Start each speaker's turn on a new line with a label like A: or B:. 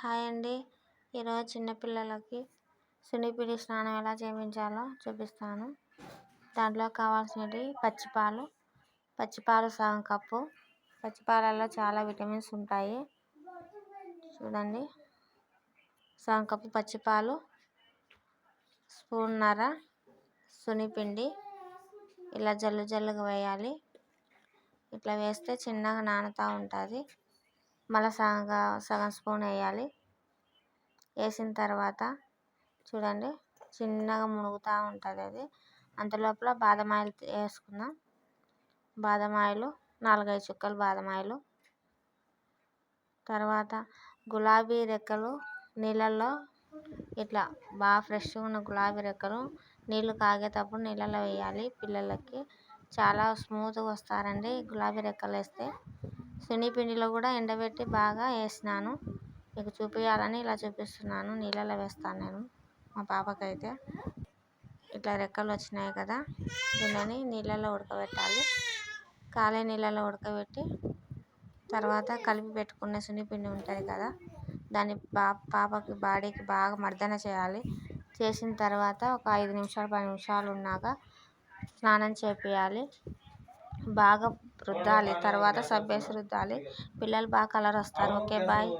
A: Hi అండి. ఈరోజు చిన్నపిల్లలకి సున్నిపిండి స్నానం ఎలా చేయించాలో చూపిస్తాను. దాంట్లో కావాల్సినవి పచ్చిపాలు పచ్చిపాలు సగం కప్పు. పచ్చిపాలల్లో చాలా విటమిన్స్ ఉంటాయి. చూడండి. సగం కప్పు పచ్చిపాలు స్పూన్నర సున్నిపిండి. ఇలా జల్లు జల్లుగా వేయాలి. ఇట్లా వేస్తే చిన్నగా నానుతూ ఉంటుంది. మళ్ళీ సగం సగం స్పూన్ వేయాలి. వేసిన తర్వాత చూడండి చిన్నగా మునుగుతూ ఉంటుంది అది. అంతలోపల బాదం ఆయిల్ వేసుకుందాం. బాదం ఆయిల్ నాలుగైదు చుక్కలు బాదం ఆయిలు తర్వాత గులాబీ రెక్కలు నీళ్ళల్లో ఇట్లా బాగా ఫ్రెష్గా ఉన్న గులాబీ రెక్కలు నీళ్ళు కాగేటప్పుడు నీళ్ళలో వేయాలి పిల్లలకి. చాలా స్మూత్గా వస్తారండి గులాబీ రెక్కలు వేస్తే. శనగపిండిలో కూడా ఎండబెట్టి బాగా వేసినాను. మీకు చూపించాలని ఇలా చూపిస్తున్నాను. నీళ్ళలో వేస్తాను నేను మా పాపకైతే. ఇట్లా రెక్కలు వచ్చినాయి కదా దీనిని నీళ్ళలో ఉడకబెట్టాలి. కాలే నీళ్ళలో ఉడకబెట్టి తర్వాత కలిపి పెట్టుకున్న శనగపిండి ఉంటుంది కదా దాన్ని బా పాపకి బాడీకి బాగా మర్దన చేయాలి. చేసిన తర్వాత ఒక ఐదు నిమిషాలు పది నిమిషాలు ఉన్నాక స్నానం చేపియాలి బాగా రుద్దాలి తర్వాత సబ్బేసి రుద్దాలి పిల్లలు బాగా కలర్ వస్తారు ఓకే బాయ్.